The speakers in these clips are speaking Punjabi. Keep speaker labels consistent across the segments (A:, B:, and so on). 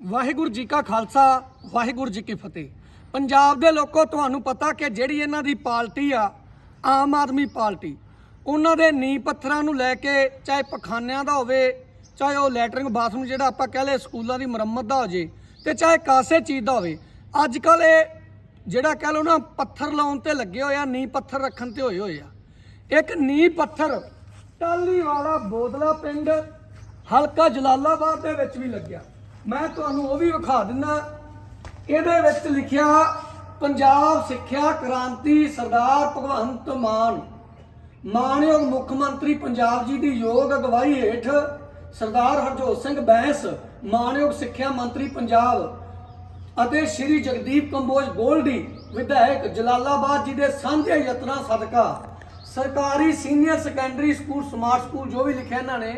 A: ਵਾਹਿਗੁਰੂ ਜੀ ਕਾ ਖਾਲਸਾ, ਵਾਹਿਗੁਰੂ ਜੀ ਕੀ ਫਤਿਹ। ਪੰਜਾਬ ਦੇ ਲੋਕੋ, ਤੁਹਾਨੂੰ ਪਤਾ ਕਿ ਜਿਹੜੀ ਇਹਨਾਂ ਦੀ ਪਾਰਟੀ ਆ, ਆਮ ਆਦਮੀ ਪਾਰਟੀ, ਉਹਨਾਂ ਦੇ ਨੀਂਹ ਪੱਥਰਾਂ ਨੂੰ ਲੈ ਕੇ ਚਾਹੇ ਪਖਾਨਿਆਂ ਦਾ ਹੋਵੇ, ਚਾਹੇ ਉਹ ਲੈਟਰਿੰਗ ਬਾਥਰੂਮ ਜਿਹੜਾ ਆਪਾਂ ਕਹਿ ਲਏ ਸਕੂਲਾਂ ਦੀ ਮੁਰੰਮਤ ਦਾ ਹੋ ਜੇ, ਤੇ ਚਾਹੇ ਕਾਸੇ ਚੀਜ਼ ਦਾ ਹੋਵੇ ਅੱਜ ਕੱਲ ਇਹ ਜਿਹੜਾ ਕਹਿ ਲਓ ਨਾ, ਪੱਥਰ ਲਾਉਣ ਤੇ ਲੱਗੇ ਹੋਏ ਆ, ਨੀਂਹ ਪੱਥਰ ਰੱਖਣ ਤੇ ਹੋਏ ਹੋਏ ਆ। ਇੱਕ ਨੀਂਹ ਪੱਥਰ ਟਾਲੀ ਵਾਲਾ ਬੋਦਲਾ ਪਿੰਡ ਹਲਕਾ ਜਲਾਲਾਬਾਦ ਦੇ ਵਿੱਚ ਵੀ ਲੱਗਿਆ। ਮੈਂ ਤੁਹਾਨੂੰ ਉਹ ਵੀ ਵਿਖਾ ਦਿੰਦਾ, ਇਹਦੇ ਵਿੱਚ ਲਿਖਿਆ, ਪੰਜਾਬ ਸਿੱਖਿਆ ਕ੍ਰਾਂਤੀ ਸਰਦਾਰ ਭਗਵੰਤ ਮਾਨ। ਮਾਨਯੋਗ ਮੁੱਖ ਮੰਤਰੀ ਪੰਜਾਬ ਜੀ ਦੀ ਯੋਗ ਅਗਵਾਈ ਹੇਠ ਸਰਦਾਰ ਹਰਜੋਤ ਸਿੰਘ ਬੈਂਸ, ਮਾਨਯੋਗ ਸਿੱਖਿਆ ਮੰਤਰੀ ਪੰਜਾਬ ਅਤੇ ਸ਼੍ਰੀ ਜਗਦੀਪ ਕੰਬੋਜ ਗੋਲਡੀ, ਵਿਧਾਇਕ ਜਲਾਲਾਬਾਦ ਜੀ ਦੇ ਸਾਂਝੇ ਯਤਨਾਂ ਸਦਕਾ। ਸਰਕਾਰੀ senior secondary school, smart school ਜੋ ਵੀ ਲਿਖਿਆ ਇਹਨਾਂ ਨੇ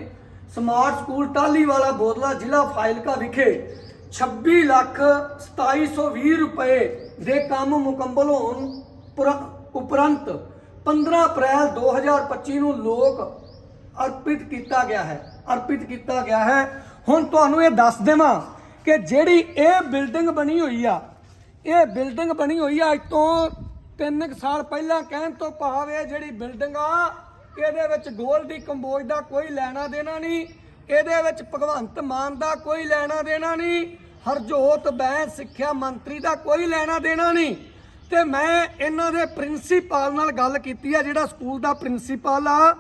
A: ਸਮਾਰਟ ਸਕੂਲ ਟਾਲੀਵਾਲਾ ਬੋਦਲਾ ਜ਼ਿਲ੍ਹਾ ਫਾਇਲਕਾ ਵਿਖੇ 26 ਲੱਖ 2720 ਰੁਪਏ ਦੇ ਕੰਮ ਮੁਕੰਮਲ ਹੋਣ ਉਪਰੰਤ 15 ਅਪ੍ਰੈਲ 2025 ਨੂੰ ਲੋਕ ਅਰਪਿਤ ਕੀਤਾ ਗਿਆ ਹੈ, ਅਰਪਿਤ ਕੀਤਾ ਗਿਆ ਹੈ। ਹੁਣ ਤੁਹਾਨੂੰ ਇਹ ਦੱਸ ਦੇਵਾਂ ਕਿ ਜਿਹੜੀ ਇਹ ਬਿਲਡਿੰਗ ਬਣੀ ਹੋਈ ਆ, ਇਹ ਬਿਲਡਿੰਗ ਬਣੀ ਹੋਈ ਆ ਅੱਜ ਤੋਂ 3 ਸਾਲ ਪਹਿਲਾਂ ਕਹਿਣ ਤੋਂ ਭਾਵ ਇਹ ਜਿਹੜੀ ਬਿਲਡਿੰਗ ਆ ਇਹਦੇ ਵਿੱਚ ਗੋਲਡੀ ਕੰਬੋਜ ਦਾ ਕੋਈ ਲੈਣਾ ਦੇਣਾ ਨਹੀਂ, ਇਹਦੇ ਵਿੱਚ ਭਗਵੰਤ ਮਾਨ ਦਾ ਕੋਈ ਲੈਣਾ ਦੇਣਾ ਨਹੀਂ, ਹਰਜੋਤ ਬੈਂਸ ਸਿੱਖਿਆ ਮੰਤਰੀ ਦਾ ਕੋਈ ਲੈਣਾ ਦੇਣਾ ਨਹੀਂ। ਤੇ ਮੈਂ ਇਹਨਾਂ ਦੇ ਪ੍ਰਿੰਸੀਪਲ ਨਾਲ ਗੱਲ ਕੀਤੀ ਆ, ਜਿਹੜਾ ਸਕੂਲ ਦਾ ਪ੍ਰਿੰਸੀਪਲ ਆ,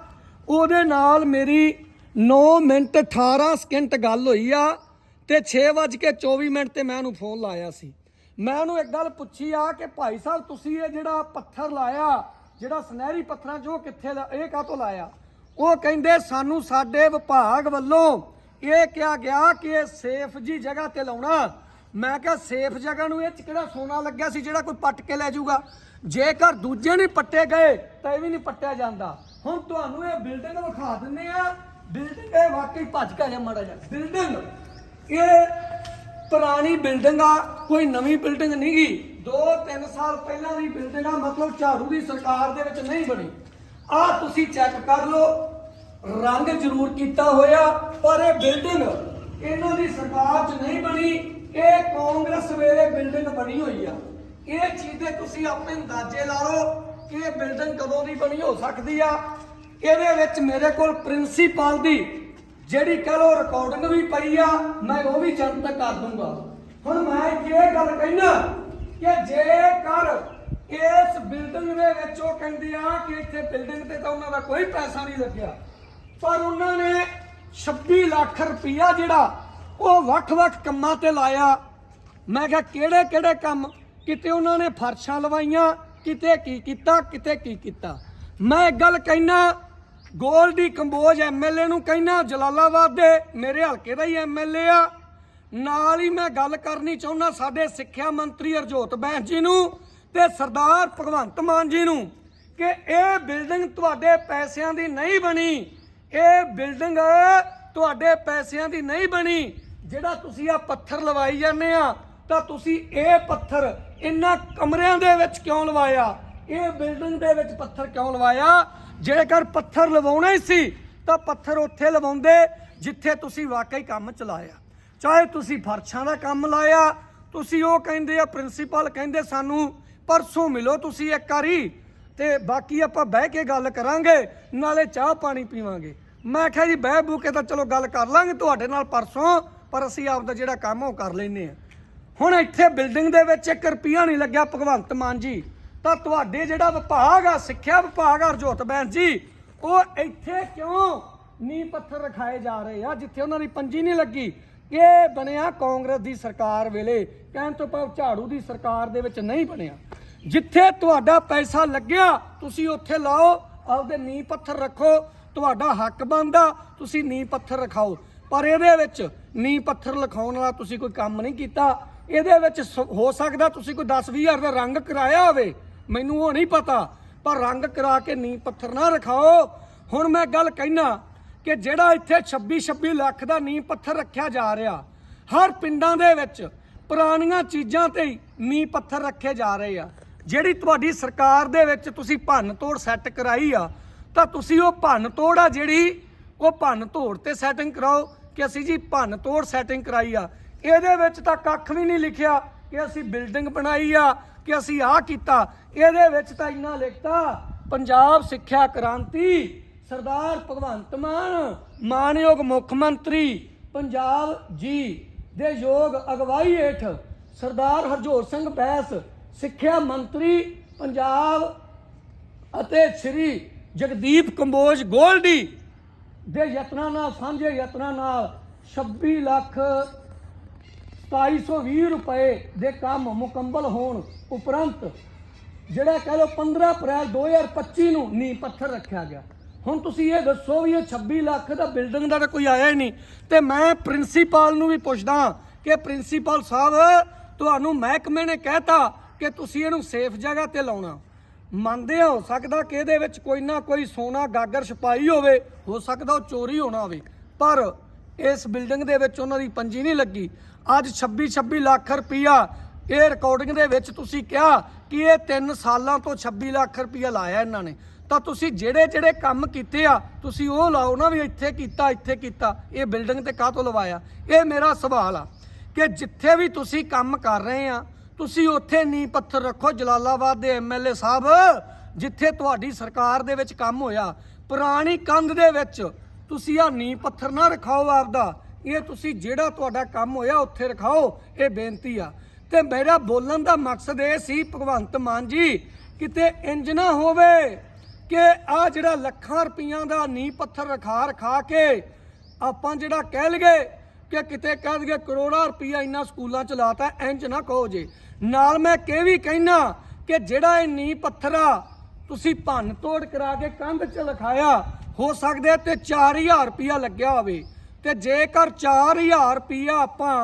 A: ਉਹਦੇ ਨਾਲ ਮੇਰੀ 9 ਮਿੰਟ 18 ਸਕਿੰਟ ਗੱਲ ਹੋਈ ਆ, ਤੇ 6:24 ਮਿੰਟ ਤੇ ਮੈਂ ਉਹਨੂੰ ਫੋਨ ਲਾਇਆ ਸੀ। ਮੈਂ ਉਹਨੂੰ ਇੱਕ ਗੱਲ ਪੁੱਛੀ ਆ ਕਿ ਭਾਈ ਸਾਹਿਬ, ਤੁਸੀਂ ਇਹ ਜਿਹੜਾ ਪੱਥਰ ਲਾਇਆ ਜਿਹੜਾ ਸੁਨਹਿਰੀ ਪੱਥਰਾਂ 'ਚ ਉਹ ਕਿੱਥੇ ਲਾ- ਇਹ ਕਾਹਤੋਂ ਲਾਇਆ? ਉਹ ਕਹਿੰਦੇ, ਸਾਨੂੰ ਸਾਡੇ ਵਿਭਾਗ ਵੱਲੋਂ ਇਹ ਕਿਹਾ ਗਿਆ ਕਿ ਇਹ ਸੇਫ ਜੀ ਜਗ੍ਹਾ ਤੇ ਲਾਉਣਾ। ਮੈਂ ਕਿਹਾ, ਸੇਫ ਜਗ੍ਹਾ ਨੂੰ ਇਹ 'ਚ ਕਿਹੜਾ ਸੋਨਾ ਲੱਗਿਆ ਸੀ ਜਿਹੜਾ ਕੋਈ ਪੱਟ ਕੇ ਲੈ ਜਾਊਗਾ? ਜੇਕਰ ਦੂਜੇ ਨਹੀਂ ਪੱਟੇ ਗਏ, ਤਾਂ ਇਹ ਵੀ ਨਹੀਂ ਪੱਟਿਆ ਜਾਂਦਾ। ਹੁਣ ਤੁਹਾਨੂੰ ਇਹ ਬਿਲਡਿੰਗ ਵਿਖਾ ਦਿੰਨੇ ਆ ਬਿਲਡਿੰਗ ਇਹ ਵਾਕਈ ਭੱਜ ਕੇ ਜਾ ਮੜਾ ਜਾ ਬਿਲਡਿੰਗ ਇਹ ਪੁਰਾਣੀ ਬਿਲਡਿੰਗ ਆ। ਕੋਈ ਨਵੀਂ ਬਿਲਡਿੰਗ ਨਹੀਂ ਗਈ 2-3 ਸਾਲ ਪਹਿਲਾਂ ਦੀ ਬਿਲਡਿੰਗ ਆ, ਮਤਲਬ ਝਾੜੂ ਦੀ ਸਰਕਾਰ ਦੇ ਵਿੱਚ ਨਹੀਂ ਬਣੀ। ਆ ਤੁਸੀਂ ਚੈੱਕ ਕਰ ਲਓ, ਰੰਗ ਜ਼ਰੂਰ ਕੀਤਾ ਹੋਇਆ, ਪਰ ਇਹ ਬਿਲਡਿੰਗ ਇਹਨਾਂ ਦੀ ਸਰਕਾਰ 'ਚ ਨਹੀਂ ਬਣੀ, ਇਹ ਕਾਂਗਰਸ ਵੇਲੇ ਬਿਲਡਿੰਗ ਬਣੀ ਹੋਈ ਆ। ਇਹ ਚੀਜ਼ ਦੇ ਤੁਸੀਂ ਆਪਣੇ ਅੰਦਾਜ਼ੇ ਲਾ ਲਓ ਕਿ ਇਹ ਬਿਲਡਿੰਗ ਕਦੋਂ ਦੀ ਬਣੀ ਹੋ ਸਕਦੀ ਆ। ਇਹਦੇ ਵਿੱਚ ਮੇਰੇ ਕੋਲ ਪ੍ਰਿੰਸੀਪਲ ਦੀ ਜਿਹੜੀ ਕਹ ਲੋ ਰਿਕਾਰਡਿੰਗ ਵੀ ਪਈ ਆ, ਮੈਂ ਉਹ ਵੀ ਜਨਤਕ ਕਰ ਦੂੰਗਾ। ਹੁਣ ਮੈਂ ਇਹ ਗੱਲ ਕਹਿਣਾ ਕਿ ਜੇਕਰ ਇਸ ਬਿਲਡਿੰਗ ਦੇ ਵਿੱਚ ਉਹ ਕਹਿੰਦੇ ਆ ਕਿ ਇੱਥੇ ਬਿਲਡਿੰਗ ਤੇ ਤਾਂ ਉਹਨਾਂ ਦਾ ਕੋਈ ਪੈਸਾ ਨਹੀਂ ਲੱਗਿਆ, ਪਰ ਉਹਨਾਂ ਨੇ 26 ਲੱਖ ਰੁਪਇਆ ਜਿਹੜਾ ਉਹ ਵੱਖ-ਵੱਖ ਕੰਮਾਂ ਤੇ ਲਾਇਆ। ਮੈਂ ਕਿਹਾ ਕਿਹੜੇ ਕਿਹੜੇ ਕੰਮ? ਕਿਤੇ ਉਹਨਾਂ ਨੇ ਫਰਸ਼ਾਂ ਲਵਾਈਆਂ, ਕਿਤੇ ਕੀ ਕੀਤਾ, ਕਿਤੇ ਕੀ ਕੀਤਾ? ਮੈਂ ਇੱਕ ਗੱਲ ਕਹਿਣਾ ਗੋਲਡੀ ਕੰਬੋਜ ਐਮਐਲਏ ਨੂੰ ਕਹਿਣਾ ਜਲਾਲਾਬਾਦ ਦੇ ਮੇਰੇ ਹਲਕੇ ਦਾ ਹੀ ਐਮਐਲਏ ਆ। ਨਾਲ ਹੀ ਮੈਂ ਗੱਲ ਕਰਨੀ ਚਾਹੁੰਦਾ ਸਾਡੇ ਸਿੱਖਿਆ ਮੰਤਰੀ ਹਰਜੋਤ ਬੈਂਸ ਜੀ ਨੂੰ ਤੇ ਸਰਦਾਰ ਭਗਵੰਤ ਮਾਨ ਜੀ ਨੂੰ ਕਿ ਇਹ ਬਿਲਡਿੰਗ ਤੁਹਾਡੇ ਪੈਸਿਆਂ ਦੀ ਨਹੀਂ ਬਣੀ। ਇਹ ਬਿਲਡਿੰਗ ਤੁਹਾਡੇ ਪੈਸਿਆਂ ਦੀ ਨਹੀਂ ਬਣੀ। ਜਿਹੜਾ ਤੁਸੀਂ ਆ ਪੱਥਰ ਲਵਾਈ ਜਾਂਦੇ ਆ, ਤਾਂ ਤੁਸੀਂ ਇਹ ਪੱਥਰ ਇਹਨਾਂ ਕਮਰਿਆਂ ਦੇ ਵਿੱਚ ਕਿਉਂ ਲਵਾਇਆ? ਇਹ ਬਿਲਡਿੰਗ ਦੇ ਵਿੱਚ ਪੱਥਰ ਕਿਉਂ ਲਵਾਇਆ? ਜੇਕਰ ਪੱਥਰ ਲਵਾਉਣਾ ਹੀ ਸੀ, ਤਾਂ ਪੱਥਰ ਉੱਥੇ ਲਵਾਉਂਦੇ ਜਿੱਥੇ ਤੁਸੀਂ ਵਾਕਈ ਕੰਮ ਚਲਾਇਆ। ਚਾਹੇ ਤੁਸੀਂ ਫਰਸ਼ਾਂ ਦਾ ਕੰਮ ਲਾਇਆ, ਤੁਸੀਂ ਉਹ ਕਹਿੰਦੇ ਆ, ਪ੍ਰਿੰਸੀਪਲ ਕਹਿੰਦੇ ਸਾਨੂੰ, ਪਰਸੋਂ ਮਿਲੋ ਤੁਸੀਂ ਇੱਕ ਵਾਰੀ ਤੇ ਬਾਕੀ ਆਪਾਂ ਬਹਿ ਕੇ ਗੱਲ ਕਰਾਂਗੇ, ਨਾਲੇ ਚਾਹ ਪਾਣੀ ਪੀਵਾਂਗੇ। ਮੈਂ ਕਿਹਾ ਜੀ, ਬਹਿ ਬੂ ਕੇ ਤਾਂ ਚਲੋ ਗੱਲ ਕਰ ਲਾਂਗੇ ਤੁਹਾਡੇ ਨਾਲ ਪਰਸੋਂ, ਪਰ ਅਸੀਂ ਆਪਦਾ ਜਿਹੜਾ ਕੰਮ ਉਹ ਕਰ ਲੈਨੇ ਆ ਹੁਣ ਇੱਥੇ ਬਿਲਡਿੰਗ ਦੇ ਵਿੱਚ 1 ਰੁਪਿਆ ਨਹੀਂ ਲੱਗਿਆ, ਭਗਵੰਤ ਮਾਨ ਜੀ। ਤਾਂ ਤੁਹਾਡੇ ਜਿਹੜਾ ਵਿਭਾਗ ਆ, ਸਿੱਖਿਆ ਵਿਭਾਗ ਆ, ਹਰਜੋਤ ਬੈਂਸ ਜੀ, ਉਹ ਇੱਥੇ ਕਿਉਂ ਨੀ ਪੱਥਰ ਰਖਾਏ ਜਾ ਰਹੇ ਆ, ਜਿੱਥੇ ਉਹਨਾਂ ਦੀ ਪੰਜੀ ਨਹੀਂ ਲੱਗੀ? ਇਹ ਬਣਿਆ ਕਾਂਗਰਸ ਦੀ ਸਰਕਾਰ ਵੇਲੇ, ਕਹਿਣ ਤੋਂ ਭਾਵ ਝਾੜੂ ਦੀ ਸਰਕਾਰ ਦੇ ਵਿੱਚ ਨਹੀਂ ਬਣਿਆ। ਜਿੱਥੇ ਤੁਹਾਡਾ ਪੈਸਾ ਲੱਗਿਆ, ਤੁਸੀਂ ਉੱਥੇ ਲਾਓ, ਆਪਦੇ ਨੀਂਹ ਪੱਥਰ ਰੱਖੋ, ਤੁਹਾਡਾ ਹੱਕ ਬਣਦਾ, ਤੁਸੀਂ ਨੀਂਹ ਪੱਥਰ ਰਖਾਓ। ਪਰ ਇਹਦੇ ਵਿੱਚ ਨੀਂਹ ਪੱਥਰ ਲਿਖਾਉਣ ਵਾਲਾ ਤੁਸੀਂ ਕੋਈ ਕੰਮ ਨਹੀਂ ਕੀਤਾ। ਇਹਦੇ ਵਿੱਚ ਸ- ਹੋ ਸਕਦਾ ਤੁਸੀਂ ਕੋਈ 10 ਹਜ਼ਾਰ ਦਾ ਰੰਗ ਕਰਾਇਆ ਹੋਵੇ, ਮੈਨੂੰ ਉਹ ਨਹੀਂ ਪਤਾ। ਪਰ ਰੰਗ ਕਰਾ ਕੇ ਨੀਂਹ ਪੱਥਰ ਨਾ ਰਖਾਓ। ਹੁਣ ਮੈਂ ਗੱਲ ਕਹਿਣਾ ਕਿ ਜਿਹੜਾ ਇੱਥੇ 26 26 ਲੱਖ ਦਾ ਨੀਂਹ ਪੱਥਰ ਰੱਖਿਆ ਜਾ ਰਿਹਾ, ਹਰ ਪਿੰਡਾਂ ਦੇ ਵਿੱਚ ਪੁਰਾਣੀਆਂ ਚੀਜ਼ਾਂ ਤੇ ਨੀਂਹ ਪੱਥਰ ਰੱਖੇ ਜਾ ਰਹੇ ਆ। ਜਿਹੜੀ ਤੁਹਾਡੀ ਸਰਕਾਰ ਦੇ ਵਿੱਚ ਤੁਸੀਂ ਭੰਨ ਤੋੜ ਸੈੱਟ ਕਰਾਈ ਆ, ਤਾਂ ਤੁਸੀਂ ਉਹ ਭੰਨ ਤੋੜ ਆ ਜਿਹੜੀ ਉਹ ਭੰਨ ਤੋੜ ਤੇ ਸੈਟਿੰਗ ਕਰਾਓ ਕਿ ਅਸੀਂ ਜੀ ਭੰਨ ਤੋੜ ਸੈਟਿੰਗ ਕਰਾਈ ਆ। ਇਹਦੇ ਵਿੱਚ ਤਾਂ ਕੱਖ ਵੀ ਨਹੀਂ ਲਿਖਿਆ ਕਿ ਅਸੀਂ ਬਿਲਡਿੰਗ ਬਣਾਈ ਆ, ਕਿ ਅਸੀਂ ਆਹ ਕੀਤਾ। ਇਹਦੇ ਵਿੱਚ ਤਾਂ ਇੰਨਾ ਲਿਖਤਾ, ਪੰਜਾਬ ਸਿੱਖਿਆ ਕ੍ਰਾਂਤੀ ਸਰਦਾਰ ਭਗਵੰਤ ਮਾਨ, ਮਾਨਯੋਗ ਮੁੱਖ ਮੰਤਰੀ ਪੰਜਾਬ ਜੀ ਦੇ ਯੋਗ ਅਗਵਾਈ ਹੇਠ ਸਰਦਾਰ ਹਰਜੋਤ ਸਿੰਘ ਬੈਸ, ਸਿੱਖਿਆ ਮੰਤਰੀ ਪੰਜਾਬ ਅਤੇ ਸ੍ਰੀ ਜਗਦੀਪ ਕੰਬੋਜ ਗੋਲਡੀ ਦੇ ਯਤਨਾਂ ਨਾਲ, ਸਾਂਝੇ ਯਤਨਾਂ ਨਾਲ 26 ਲੱਖ 2720 ਰੁਪਏ ਦੇ ਕੰਮ ਮੁਕੰਮਲ ਹੋਣ ਉਪਰੰਤ ਜਿਹੜਾ ਕਹ ਲਓ 15 ਅਪ੍ਰੈਲ 2025 ਨੂੰ ਨੀਂਹ ਪੱਥਰ ਰੱਖਿਆ ਗਿਆ। ਹੁਣ ਤੁਸੀਂ ਇਹ ਦੱਸੋ ਵੀ ਇਹ 26 ਲੱਖ ਦਾ ਬਿਲਡਿੰਗ ਦਾ ਤਾਂ ਕੋਈ ਆਇਆ ਹੀ ਨਹੀਂ। ਤੇ ਮੈਂ ਪ੍ਰਿੰਸੀਪਲ ਨੂੰ ਵੀ ਪੁੱਛਦਾ ਕਿ ਪ੍ਰਿੰਸੀਪਲ ਸਾਹਿਬ, ਤੁਹਾਨੂੰ ਮਹਿਕਮੇ ਨੇ ਕਹਿਤਾ ਕਿ ਤੁਸੀਂ ਇਹਨੂੰ ਸੇਫ ਜਗ੍ਹਾ ਤੇ ਲਾਉਣਾ। ਮੰਨਦੇ ਹੋ ਸਕਦਾ ਕਿ ਇਹਦੇ ਵਿੱਚ ਕੋਈ ਨਾ ਕੋਈ ਸੋਨਾ ਗਾਗਰ ਛਪਾਈ ਹੋਵੇ, ਹੋ ਸਕਦਾ ਉਹ ਚੋਰੀ ਹੋਣਾ ਹੋਵੇ। ਪਰ ਇਸ ਬਿਲਡਿੰਗ ਦੇ ਵਿੱਚ ਉਹਨਾਂ ਦੀ ਪੰਜੀ ਨਹੀਂ ਲੱਗੀ। ਅੱਜ 26 26 ਲੱਖ ਰੁਪਈਆ ਇਹ ਰਿਕਾਰਡਿੰਗ ਦੇ ਵਿੱਚ ਤੁਸੀਂ ਕਿਹਾ ਕਿ ਇਹ 3 ਸਾਲਾਂ ਤੋਂ 26 ਲੱਖ ਰੁਪਈਆ ਲਾਇਆ ਇਹਨਾਂ ਨੇ। ਤਾਂ ਤੁਸੀਂ ਜਿਹੜੇ ਜਿਹੜੇ ਕੰਮ ਕੀਤੇ ਆ, ਤੁਸੀਂ ਉਹ ਲਾਓ ਨਾ ਵੀ ਇੱਥੇ ਕੀਤਾ ਇੱਥੇ ਕੀਤਾ। ਇਹ ਬਿਲਡਿੰਗ ਤੇ ਕਾਹਤੋਂ ਲਵਾਇਆ? ਇਹ ਮੇਰਾ ਸਵਾਲ ਆ ਕਿ ਜਿੱਥੇ ਵੀ ਤੁਸੀਂ ਕੰਮ ਕਰ ਰਹੇ ਆ, ਤੁਸੀਂ ਉੱਥੇ ਨੀ ਪੱਥਰ ਰੱਖੋ ਜਲਾਲਾਬਾਦ ਦੇ ਐਮਐਲਏ ਸਾਹਿਬ, ਜਿੱਥੇ ਤੁਹਾਡੀ ਸਰਕਾਰ ਦੇ ਵਿੱਚ ਕੰਮ ਹੋਇਆ। ਪੁਰਾਣੀ ਕੰਧ ਦੇ ਵਿੱਚ ਤੁਸੀਂ ਆ ਨੀ ਪੱਥਰ ਨਾ ਰਖਾਓ ਆਪਦਾ। ਇਹ ਤੁਸੀਂ ਜਿਹੜਾ ਤੁਹਾਡਾ ਕੰਮ ਹੋਇਆ ਉੱਥੇ ਰਖਾਓ, ਇਹ ਬੇਨਤੀ ਆ। ਤੇ ਮੇਰਾ ਬੋਲਣ ਦਾ ਮਕਸਦ ਇਹ ਸੀ, ਭਗਵੰਤ ਮਾਨ ਜੀ, ਕਿਤੇ ਇੰਜ ਨਾ ਹੋਵੇ। ਕਿ ਆ ਜਿਹੜਾ ਲੱਖਾਂ ਰੁਪਈਆਂ ਦਾ ਨੀ ਪੱਥਰ ਰਖਾ ਰਖਾ ਕੇ ਆਪਾਂ ਜਿਹੜਾ ਕਹਿ ਲਈਏ ਕਿ ਕਿਤੇ ਕਹਿ ਦਈਏ ਕਰੋੜਾਂ ਰੁਪਈਆ ਇੰਨਾ ਸਕੂਲਾਂ ਚ ਲਾਤਾ ਇੰਜ ਨਾ ਕਹੋ ਜੇ। ਨਾਲ ਮੈਂ ਇਹ ਵੀ ਕਹਿਣਾ ਕਿ ਜਿਹੜਾ ਇਹ ਨੀ ਆ, ਤੁਸੀਂ ਭੰਨ ਤੋੜ ਕਰਾ ਕੇ ਕੰਧ 'ਚ ਲਿਖਾਇਆ, ਹੋ ਸਕਦਾ ਤੇ 4000 ਰੁਪਈਆ ਲੱਗਿਆ ਹੋਵੇ। ਤੇ ਜੇਕਰ 4000 ਰੁਪਈਆ ਆਪਾਂ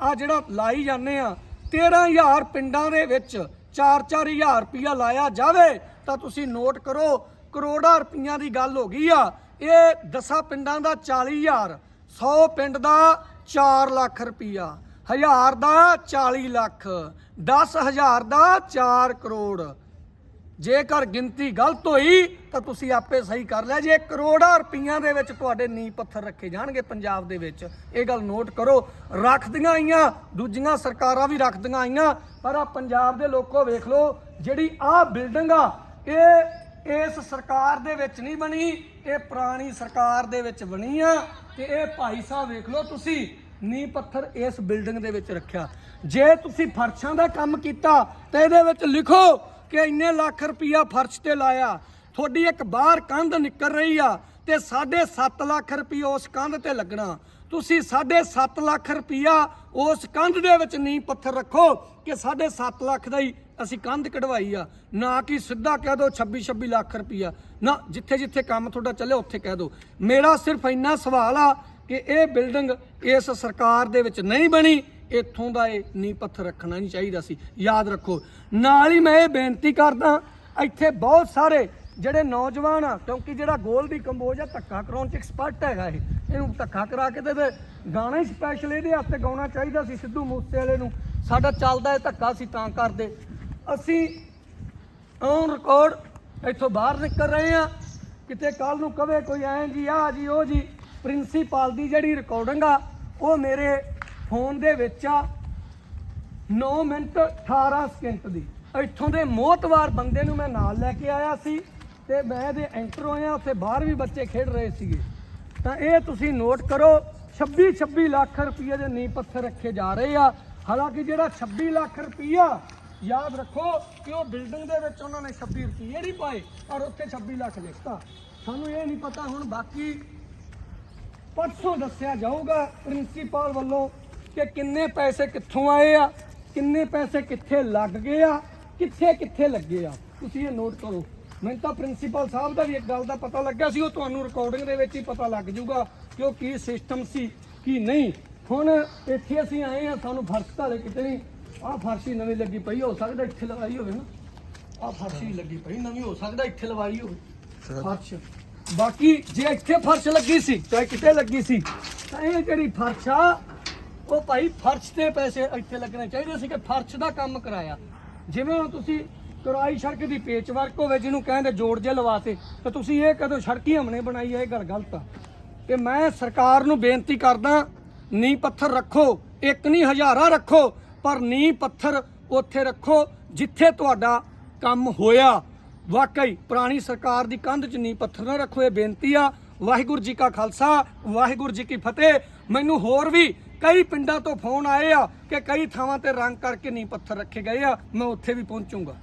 A: ਆ ਜਿਹੜਾ ਲਾਈ ਜਾਂਦੇ ਆ 13000 ਪਿੰਡਾਂ ਦੇ ਵਿੱਚ 4-4000 ਰੁਪਿਆ ਲਾਇਆ ਜਾਵੇ, ਤਾਂ ਤੁਸੀਂ ਨੋਟ ਕਰੋ, ਕਰੋੜਾਂ ਰੁਪਈਆਂ ਦੀ ਗੱਲ ਹੋ ਗਈ ਆ। ਇਹ ਦਸਾਂ ਪਿੰਡਾਂ ਦਾ 40000 100 ਪਿੰਡ ਦਾ 4 ਲੱਖ ਰੁਪਈਆ, ਹਜ਼ਾਰ ਦਾ 40 ਲੱਖ 10000 ਦਾ 4 ਕਰੋੜ। ਜੇਕਰ ਗਿਣਤੀ ਗਲਤ ਹੋਈ, ਤਾਂ ਤੁਸੀਂ ਆਪੇ ਸਹੀ ਕਰ ਲਿਆ। ਜੇ ਕਰੋੜਾਂ ਰੁਪਈਆਂ ਦੇ ਵਿੱਚ ਤੁਹਾਡੇ ਨੀ ਪੱਥਰ ਰੱਖੇ ਜਾਣਗੇ ਪੰਜਾਬ ਦੇ ਵਿੱਚ, ਇਹ ਗੱਲ ਨੋਟ ਕਰੋ। ਰੱਖਦੀਆਂ ਆਈਆਂ, ਦੂਜੀਆਂ ਸਰਕਾਰਾਂ ਵੀ ਰੱਖਦੀਆਂ ਆਈਆਂ, ਪਰ ਆ ਪੰਜਾਬ ਦੇ ਲੋਕੋ ਵੇਖ ਲਓ, ਜਿਹੜੀ ਆ ਬਿਲਡਿੰਗ ਆ, ਇਹ ਇਸ ਸਰਕਾਰ ਦੇ ਵਿੱਚ ਨਹੀਂ ਬਣੀ, ਇਹ ਪੁਰਾਣੀ ਸਰਕਾਰ ਦੇ ਵਿੱਚ ਬਣੀ ਆ। ਤੇ ਇਹ ਭਾਈ ਸਾਹਿਬ ਵੇਖ ਲਓ, ਤੁਸੀਂ ਨੀ ਪੱਥਰ ਇਸ ਬਿਲਡਿੰਗ ਦੇ ਵਿੱਚ ਰੱਖਿਆ। ਜੇ ਤੁਸੀਂ ਫਰਸ਼ਾਂ ਦਾ ਕੰਮ ਕੀਤਾ, ਤਾਂ ਇਹਦੇ ਵਿੱਚ ਲਿਖੋ ਕਿ ਇੰਨੇ ਲੱਖ ਰੁਪਈਆ ਫਰਸ਼ ਤੇ ਲਾਇਆ। ਤੁਹਾਡੀ ਇੱਕ ਬਾਹਰ ਕੰਧ ਨਿਕਲ ਰਹੀ ਆ ਤੇ 7.5 ਲੱਖ ਰੁਪਈਆ ਉਸ ਕੰਧ ਤੇ ਲੱਗਣਾ। ਤੁਸੀਂ 7.5 ਲੱਖ ਰੁਪਈਆ ਉਸ ਕੰਧ ਦੇ ਵਿੱਚ ਨੀਂਹ ਪੱਥਰ ਰੱਖੋ ਕਿ 7.5 ਲੱਖ ਦਾ ਹੀ ਅਸੀਂ ਕੰਧ ਕਢਵਾਈ ਆ। ਨਾ ਕਿ ਸਿੱਧਾ ਕਹਿ ਦਿਓ 26 26 ਲੱਖ ਰੁਪਈਆ। ਨਾ, ਜਿੱਥੇ ਜਿੱਥੇ ਕੰਮ ਤੁਹਾਡਾ ਚੱਲੇ ਉੱਥੇ ਕਹਿ ਦਿਓ ਮੇਰਾ ਸਿਰਫ ਇੰਨਾ ਸਵਾਲ ਆ ਕਿ ਇਹ ਬਿਲਡਿੰਗ ਇਸ ਸਰਕਾਰ ਦੇ ਵਿੱਚ ਨਹੀਂ ਬਣੀ ਇੱਥੋਂ ਦਾ ਇਹ ਨੀਂਹ ਪੱਥਰ ਰੱਖਣਾ ਨਹੀਂ ਚਾਹੀਦਾ ਸੀ। ਯਾਦ ਰੱਖੋ, ਨਾਲ ਹੀ ਮੈਂ ਇਹ ਬੇਨਤੀ ਕਰਦਾ, ਇੱਥੇ ਬਹੁਤ ਸਾਰੇ ਜਿਹੜੇ ਨੌਜਵਾਨ ਆ, ਕਿਉਂਕਿ ਜਿਹੜਾ ਗੋਲ ਦੀ ਕੰਬੋਜ ਆ, ਧੱਕਾ ਕਰਾਉਣ ਚ ਐਕਸਪਰਟ ਹੈਗਾ ਇਹ। ਇਹਨੂੰ ਧੱਕਾ ਕਰਾ ਕੇ ਤੇ ਤੇ ਗਾਣਾ ਹੀ ਸਪੈਸ਼ਲ ਇਹਦੇ ਹੱਥ ਗਾਉਣਾ ਚਾਹੀਦਾ ਸੀ ਸਿੱਧੂ ਮੂਸੇ ਵਾਲੇ ਨੂੰ। ਸਾਡਾ ਚੱਲਦਾ ਇਹ ਧੱਕਾ ਸੀ ਤਾਂ ਕਰਦੇ। ਅਸੀਂ ਔਨ ਰਿਕਾਰਡ ਇੱਥੋਂ ਬਾਹਰ ਨਿਕਲ ਰਹੇ ਆ ਕਿਤੇ ਕੱਲ ਨੂੰ ਕਵੇ ਕੋਈ ਐਂ ਜੀ ਆ ਜੀ, ਉਹ ਜੀ, ਪ੍ਰਿੰਸੀਪਲ ਦੀ ਜਿਹੜੀ ਰਿਕਾਰਡਿੰਗ ਆ, ਉਹ ਮੇਰੇ ਫੋਨ ਦੇ ਵਿੱਚ ਆ। 9 ਮਿੰਟ 18 ਸਕਿੰਟ ਦੀ। ਇੱਥੋਂ ਦੇ ਮੋਤਵਾਰ ਬੰਦੇ ਨੂੰ ਮੈਂ ਨਾਲ ਲੈ ਕੇ ਆਇਆ ਸੀ ਤੇ ਮੈਂ ਇਹਦੇ ਐਂਟਰ ਹੋਇਆ, ਉੱਥੇ ਬਾਹਰ ਵੀ ਬੱਚੇ ਖੇਡ ਰਹੇ ਸੀਗੇ। ਤਾਂ ਇਹ ਤੁਸੀਂ ਨੋਟ ਕਰੋ 26 26 ਲੱਖ ਰੁਪਏ ਦੇ ਨੀਂਹ ਪੱਥਰ ਰੱਖੇ ਜਾ ਰਹੇ ਆ। ਹਾਲਾਂਕਿ ਜਿਹੜਾ 26 ਲੱਖ ਰੁਪਈਆ, ਯਾਦ ਰੱਖੋ ਕਿ ਉਹ ਬਿਲਡਿੰਗ ਦੇ ਵਿੱਚ ਉਹਨਾਂ ਨੇ 26 ਰੁਪਏ ਨਹੀਂ ਪਾਏ ਔਰ ਉੱਥੇ 26 ਲੱਖ ਲਿਖਤਾ। ਸਾਨੂੰ ਇਹ ਨਹੀਂ ਪਤਾ ਹੁਣ ਬਾਕੀ ਪਰਸੋਂ ਦੱਸਿਆ ਜਾਊਗਾ, ਪ੍ਰਿੰਸੀਪਲ ਵੱਲੋਂ ਕਿ ਕਿੰਨੇ ਪੈਸੇ ਕਿੱਥੋਂ ਆਏ ਆ ਕਿੰਨੇ ਪੈਸੇ ਕਿੱਥੇ ਲੱਗ ਗਏ ਆ ਕਿੱਥੇ ਕਿੱਥੇ ਲੱਗੇ ਆ। ਤੁਸੀਂ ਇਹ ਨੋਟ ਕਰੋ। ਮੈਨੂੰ ਤਾਂ ਪ੍ਰਿੰਸੀਪਲ ਸਾਹਿਬ ਦਾ ਵੀ ਇੱਕ ਗੱਲ ਦਾ ਪਤਾ ਲੱਗਾ ਸੀ ਉਹ ਤੁਹਾਨੂੰ ਰਿਕਾਰਡਿੰਗ ਦੇ ਵਿੱਚ ਹੀ ਪਤਾ ਲੱਗ ਜਾਊਗਾ ਕਿ ਉਹ ਕੀ ਸਿਸਟਮ ਸੀ ਕੀ ਨਹੀਂ। ਹੁਣ ਇੱਥੇ ਅਸੀਂ ਆਏ ਆ ਸਾਨੂੰ ਫਰਸ਼ ਧਾਲੇ ਕਿਤੇ ਨਹੀਂ। ਆਹ ਫਰਸ਼ੀ ਨਵੀਂ ਲੱਗੀ ਪਈ ਹੋ ਸਕਦਾ ਇੱਥੇ ਲਵਾਈ ਹੋਵੇ ਨਾ। ਆਹ ਫਰਸ਼ੀ ਲੱਗੀ ਪਈ ਨਵੀਂ ਹੋ ਸਕਦਾ ਇੱਥੇ ਲਵਾਈ ਹੋਵੇ। ਫਰਸ਼। ਬਾਕੀ ਜੇ ਇੱਥੇ ਫਰਸ਼ ਲੱਗੀ ਸੀ ਚਾਹੇ ਕਿਤੇ ਲੱਗੀ ਸੀ ਤਾਂ ਇਹ ਜਿਹੜੀ ਫਰਸ਼ ਆ ਉਹ ਭਾਈ ਫਰਸ਼ ਤੇ ਪੈਸੇ ਇੱਥੇ ਲੱਗਣੇ ਚਾਹੀਦੇ ਸੀ ਕਿ ਫਰਸ਼ ਦਾ ਕੰਮ ਕਰਾਇਆ। ਜਿਵੇਂ ਹੁਣ ਤੁਸੀਂ ਕਰਾਈ ਸੜਕ ਦੀ ਪੇਚ ਵਰਕ ਹੋਵੇ, ਜਿਹਨੂੰ ਕਹਿੰਦੇ ਜੋੜ ਜੇ ਲਵਾਤੇ, ਤਾਂ ਤੁਸੀਂ ਇਹ ਕਦੋਂ ਸੜਕੀ ਹਮਨੇ ਬਣਾਈ ਹੈ ਇਹ ਗੱਲ ਗਲਤ ਆ। ਤੇ ਮੈਂ ਸਰਕਾਰ ਨੂੰ ਬੇਨਤੀ ਕਰਦਾ ਨੀ ਪੱਥਰ ਰੱਖੋ, ਇੱਕ ਨਹੀਂ ਹਜ਼ਾਰਾਂ ਰੱਖੋ, ਪਰ ਨੀ ਪੱਥਰ ਉੱਥੇ ਰੱਖੋ, ਜਿੱਥੇ ਤੁਹਾਡਾ ਕੰਮ ਹੋਇਆ। ਵਾਕਈ, ਪੁਰਾਣੀ ਸਰਕਾਰ ਦੀ ਕੰਧ 'ਚ ਨੀ ਪੱਥਰ ਨਾ ਰੱਖੋ, ਇਹ ਬੇਨਤੀ ਆ। ਵਾਹਿਗੁਰੂ ਜੀ ਕਾ ਖਾਲਸਾ, ਵਾਹਿਗੁਰੂ ਜੀ ਕੀ ਫਤਿਹ। ਮੈਨੂੰ ਹੋਰ ਵੀ ਕਈ ਪਿੰਡਾਂ ਤੋਂ ਫੋਨ ਆਏ ਆ ਕਿ ਕਈ ਥਾਵਾਂ ਤੇ ਰੰਗ ਕਰਕੇ ਨੀ ਪੱਥਰ ਰੱਖੇ ਗਏ ਆ। ਮੈਂ ਉੱਥੇ ਵੀ ਪਹੁੰਚੂੰਗਾ।